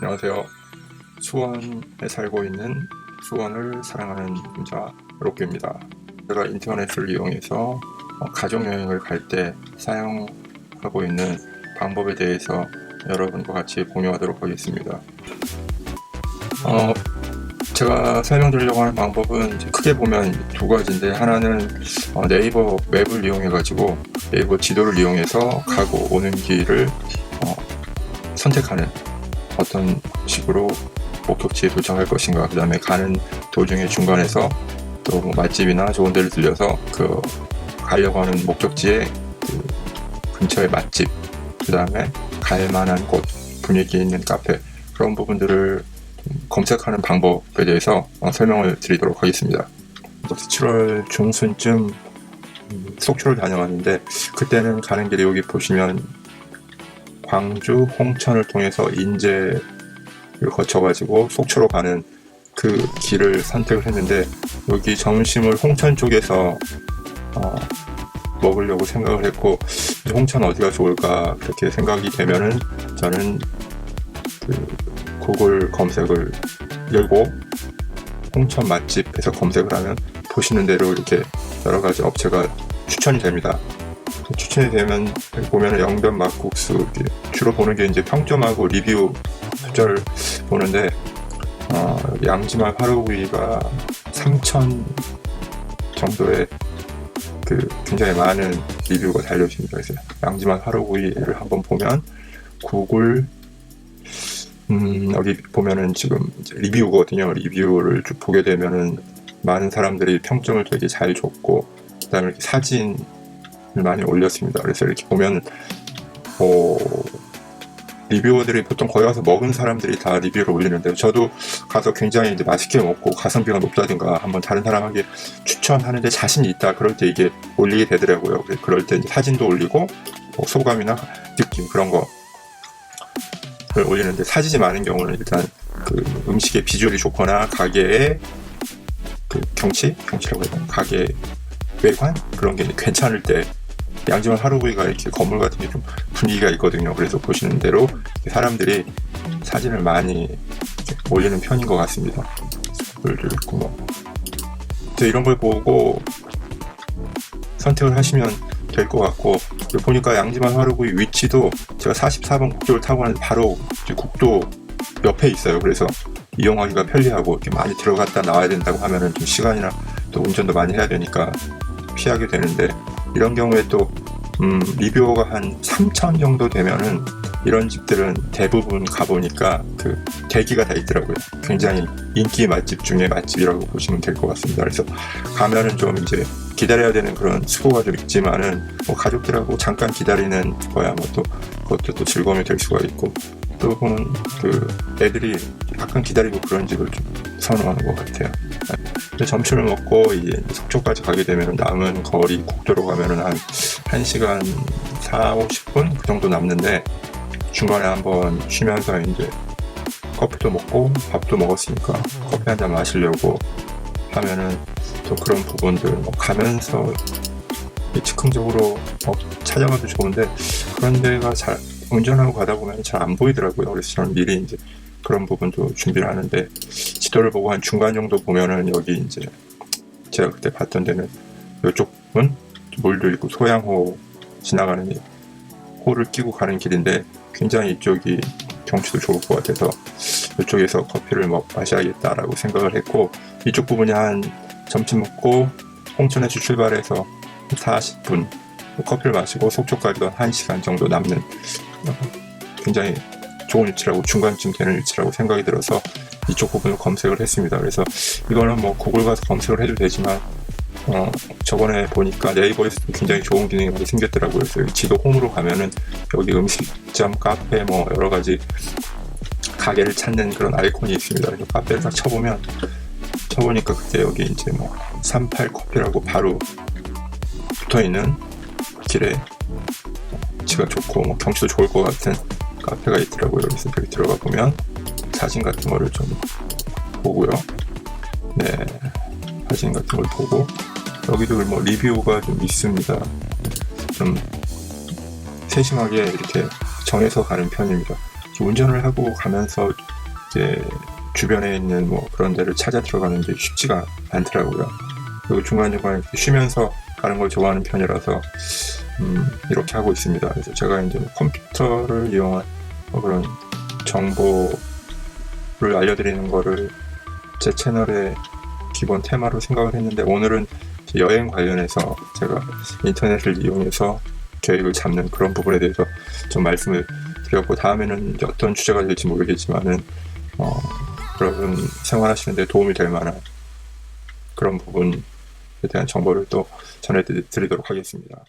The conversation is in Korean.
안녕하세요. 수원에 살고 있는 수원을 사랑하는 남자 로끼입니다. 제가 인터넷을 이용해서 어, 가족 여행을 갈 때 사용 하고 있는 방법에 대해서 여러분과 같이 공유하도록 하겠습니다. 어, 제가 설명드리려고 하는 방법은 크게 보면 두 가지인데 하나는 어, 네이버 맵을 이용해 가지고 네이버 지도를 이용해서 가고 오는 길을 어, 선택하는 어떤 식으로 목적지에 도착할 것인가 그 다음에 가는 도중에 중간에서 또뭐 맛집이나 좋은 데를 들려서 그 가려고 하는 목적지의 그 근처의 맛집 그 다음에 갈 만한 곳 분위기 있는 카페 그런 부분들을 검색하는 방법에 대해서 어, 설명을 드리도록 하겠습니다. 7월 중순쯤 음, 속초를 다녀왔는데 그때는 가는 길에 여기 보시면 광주 홍천을 통해서 인제를 거쳐가지고 속초로 가는 그 길을 선택을 했는데 여기 점심을 홍천 쪽에서 어, 먹으려고 생각을 했고 홍천 어디가 좋을까 그렇게 생각이 되면은 저는 그 구글 검색을 열고 홍천 맛집에서 검색을 하면 보시는 대로 이렇게 여러 가지 업체가 추천이 됩니다. 추천이 되면 보면은 영변 막국수 주로 보는 게 이제 평점하고 리뷰 숫자를 보는데 어, 양지말 화로구이가 3천 정도의 그 굉장히 많은 리뷰가 달려있습니다. 그래서 양지말 화로구이를 한번 보면 구글 음, 여기 보면은 지금 리뷰거든요. 리뷰를 쭉 보게 되면은 많은 사람들이 평점을 되게 잘 줬고 그다음에 이렇게 사진을 많이 올렸습니다. 그래서 이렇게 보면 어, 리뷰어들이 보통 거기 가서 먹은 사람들이 다 리뷰를 올리는데 저도 가서 굉장히 이제 맛있게 먹고 가성비가 높다든가 한번 다른 사람에게 추천하는데 자신이 있다 그럴 때 이게 올리게 되더라고요. 그럴 때 사진도 올리고 뭐 소감이나 느낌 그런 거를 올리는데 사진이 많은 경우는 일단 그 음식의 비주얼이 좋거나 가게의 그 경치? 경치라고 해야 되나? 가게 외관? 그런 게 괜찮을 때 양지만 하루구이가 이렇게 건물 같은 게 좀 분위기가 있거든요. 그래서 보시는 대로 사람들이 사진을 많이 올리는 편인 것 같습니다. 글도 있고 뭐. 이런 걸 보고 선택을 하시면 될 것 같고 보니까 양지만 화루구이 위치도 제가 44번 국도를 타고 가는데 바로 국도 옆에 있어요. 그래서 이용하기가 편리하고 이렇게 많이 들어갔다 나와야 된다고 하면은 좀 시간이나 또 운전도 많이 해야 되니까 피하게 되는데 이런 경우에 또 음, 리뷰어가 한 3천 정도 되면은 이런 집들은 대부분 가보니까 그 대기가 다 있더라고요. 굉장히 인기 맛집 중에 맛집이라고 보시면 될 것 같습니다. 그래서 가면은 좀 이제 기다려야 되는 그런 수고가 좀 있지만은 뭐 가족들하고 잠깐 기다리는 거야 뭐 또 그것도 또 즐거움이 될 수가 있고 또 보면 그 애들이 약간 기다리고 그런 집을 좀 선호하는 것 같아요. 근데 점심을 먹고 이제 속초까지 가게 되면 남은 거리 국도로 가면은 한 1시간 4, 50분 그 정도 남는데 중간에 한번 쉬면서 이제 커피도 먹고 밥도 먹었으니까 커피 한 잔 마시려고 하면은 또 그런 부분들 뭐 가면서 이 즉흥적으로 뭐 찾아가도 좋은데 그런 데가 잘 운전하고 가다 보면 잘 안 보이더라고요. 그래서 저는 미리 이제 그런 부분도 준비를 하는데 지도를 보고 한 중간 정도 보면은 여기 이제 제가 그때 봤던 데는 이쪽은 물도 있고 소양호 지나가는 이 호를 끼고 가는 길인데 굉장히 이쪽이 경치도 좋을 것 같아서 이쪽에서 커피를 먹 마셔야겠다라고 생각을 했고 이쪽 부분이 한 점심 먹고 홍천에서 출발해서 40분 커피를 마시고 속초까지도 한 1시간 정도 남는 굉장히 좋은 위치라고 중간쯤 되는 위치라고 생각이 들어서 이쪽 부분을 검색을 했습니다. 그래서 이거는 뭐 구글 가서 검색을 해도 되지만 어, 저번에 보니까 네이버에서도 굉장히 좋은 기능이 많이 생겼더라고요. 그래서 지도 홈으로 가면은 여기 음식점, 카페 뭐 여러 가지 가게를 찾는 그런 아이콘이 있습니다. 그래서 카페를 딱 쳐보면 쳐보니까 그때 여기 이제 뭐 38 커피라고 바로 붙어 있는 길에 위치가 좋고 뭐 경치도 좋을 것 같은 카페가 있더라고요. 그래서 여기 들어가 보면 사진 같은 거를 좀 보고요. 네, 사진 같은 걸 보고 여기도 뭐 리뷰가 좀 있습니다. 좀 세심하게 이렇게 정해서 가는 편입니다. 운전을 하고 가면서 이제 주변에 있는 뭐 그런 데를 찾아 들어가는 게 쉽지가 않더라고요. 그리고 중간중간 쉬면서 가는 걸 좋아하는 편이라서 음, 이렇게 하고 있습니다. 그래서 제가 이제 뭐 컴퓨터를 이용한 뭐 그런 정보를 알려드리는 거를 제 채널의 기본 테마로 생각을 했는데 오늘은 여행 관련해서 제가 인터넷을 이용해서 계획을 잡는 그런 부분에 대해서 좀 말씀을 드렸고 다음에는 어떤 주제가 될지 모르겠지만은 어, 여러분 생활하시는데 도움이 될 만한 그런 부분에 대한 정보를 또 전해드리도록 하겠습니다.